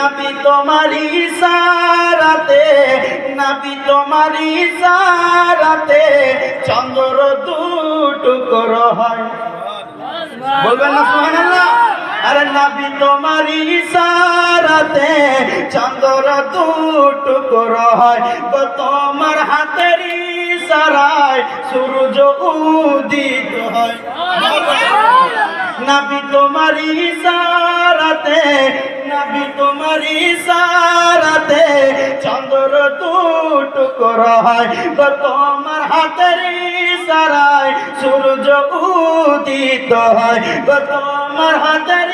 নাবি তোমারি সারাতে নাবি তোমারি সারাতে চন্দ্র দুটুকর হয়। বলবেন না, সুবহানাল্লাহ। আরে নাবি তোমারি সারাতে চন্দ্র দুটুকর হয়। তোমার হাতের সারায় সূর্য উদিত হয়। নাবি তোমারি সারাতে নাবি তোমারি সারাতে চন্দ্র দুটুকর হয় গো তোমার হাতের সারায় সূর্য উদিত হয় গো তোমার হাতের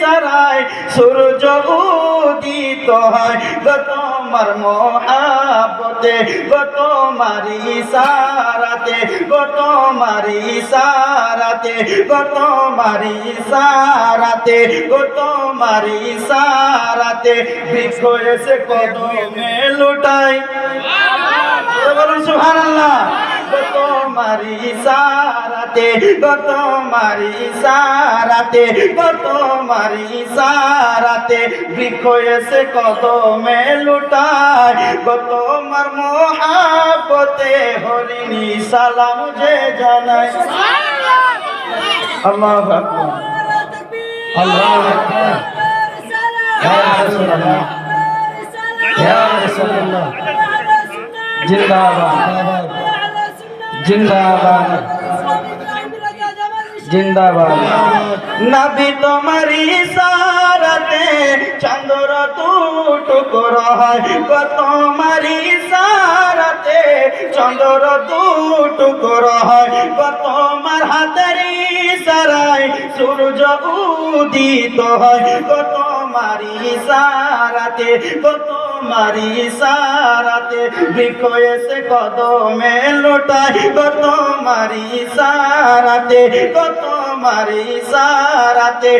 সারায় সূর্য উদিত হয় গো তোমার মহাবতে গো তোমারি সারাতে, গো তোমারি সারাতে, গো তোমারি সারাতে, গো তোমারি সারাতে, বৃক্ষ এসে কদমে লুটাই বলুন সুবহানাল্লাহ। গো তোমারি সারাতে গো তোমারি সারাতে গো তোমারি সারাতে বৃক্ষ এসে কদমে লুটায়। গো তোমার মহাবতে হরিণী সালাম যে জানায়। আল্লাহু আকবার। আল্লাহু আকবার। জিন্দাবাদ। জিন্দাবাদ। নবী তোমারি সারাতে চন্দ্র টুকর হয় তোমারি সারাতে চন্দ্র টুকর হয় তোমার হাতের সারায় সূর্য উদিত হয়। তোমারি সারাতে গো তোমারি সারাতে এসে কদমে লোটাই গো তোমারি সারাতে গো তোমারি সারাতে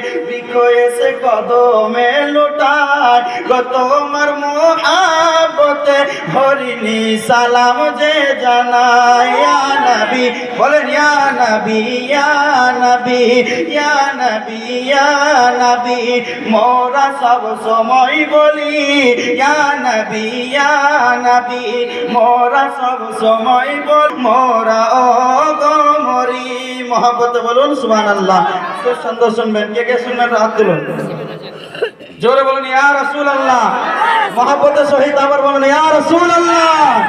কদমে লোটায়। গো তোমার মহাবতে হরিণী সালাম যে জানায় নবী, বলেন, ইয়া নবী ইয়া নবী ইয়া নবী ইয়া নবী, মোরা সব সময় বলি, ইয়া নবী ইয়া নবী, মোরা সব সময় বল, মোরা ও গো মরি মহাব্বত বলুন সুবহানাল্লাহ। খুব সুন্দর শুনবেন। কে কে শুনবেন? হাত তুলুন। জোরে বলুন, ইয়া রাসূলুল্লাহ। মহাব্বতের সহিত আবার বলুন, ইয়া রাসূলুল্লাহ।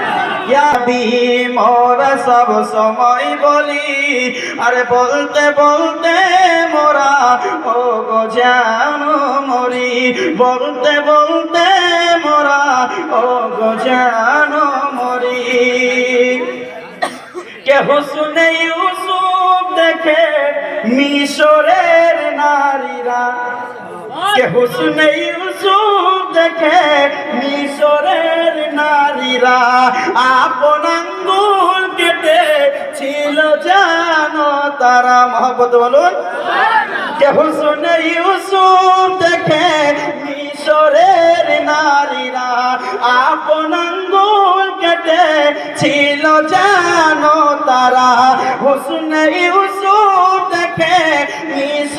ইয়া বি মোরা সব সময় বলি। আরে বলতে বলতে মোরা ও গো জানো মরি। বলতে বলতে মোরা ও গো জানো মরি। কে হুসনে ইউসুফ দেখে মিশরের নারীরা। কে হুসনে ইউসুফ দেখে, মিশরের নারীরা। আপন আঙ্গুল কেটে ছিল জানো তারা। মহব্বত বলুন। কে হুসনে ইউসুফ দেখে, মিশরের নারীরা। আপন আঙ্গুল কেটে ছিল জানো তারা। হুসনে ইউসুফ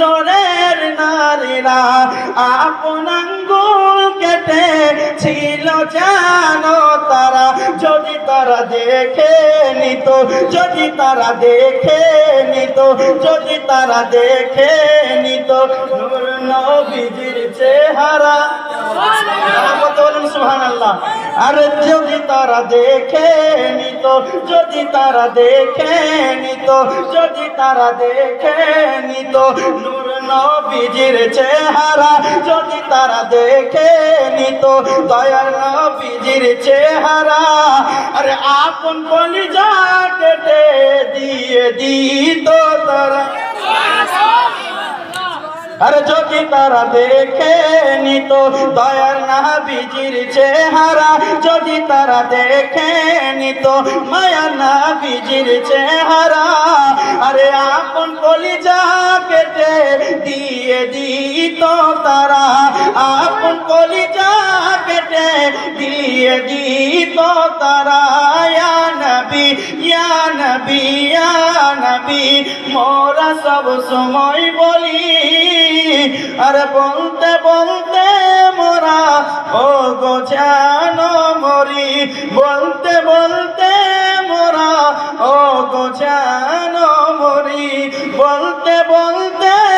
মিশরের নারীরা আপন আঙ্গুল কেটে ছিল জানো তারা। যদি তারা দেখে নিত, যদি তারা দেখে নিত, যদি তারা দেখে নিত নবীজির চেহারা মহব্বত বলুন সুবহানাল্লাহ আরে যদি তারা দেখে নিত, যদি তারা দেখে নিত, যদি তারা দেখে নিত, নূর নবীজির চেহারা যদি তারা দেখে নিত দয়ার নবীজির চেহারা, আরে আপন কলিজা কেটে দিয়ে দিত তারা। আরে যদি তারা দেখে নিত, দয়ার নাবিজির চেহারা, যদি তারা দেখে নিত, মায়া নাবিজির চেহারা, আরে আপন কলিজা কেটে দিয়ে দিত তারা। আপন কলিজা কেটে দিয়ে দিত তারা। নবী, ইয়া নবী ইয়া নবী, মোরা সব সময় বলি আরে বলতে বলতে মোরা, ও গোছানো মরি। বলতে বলতে মোরা, ও গোছানো মরি। বলতে বলতে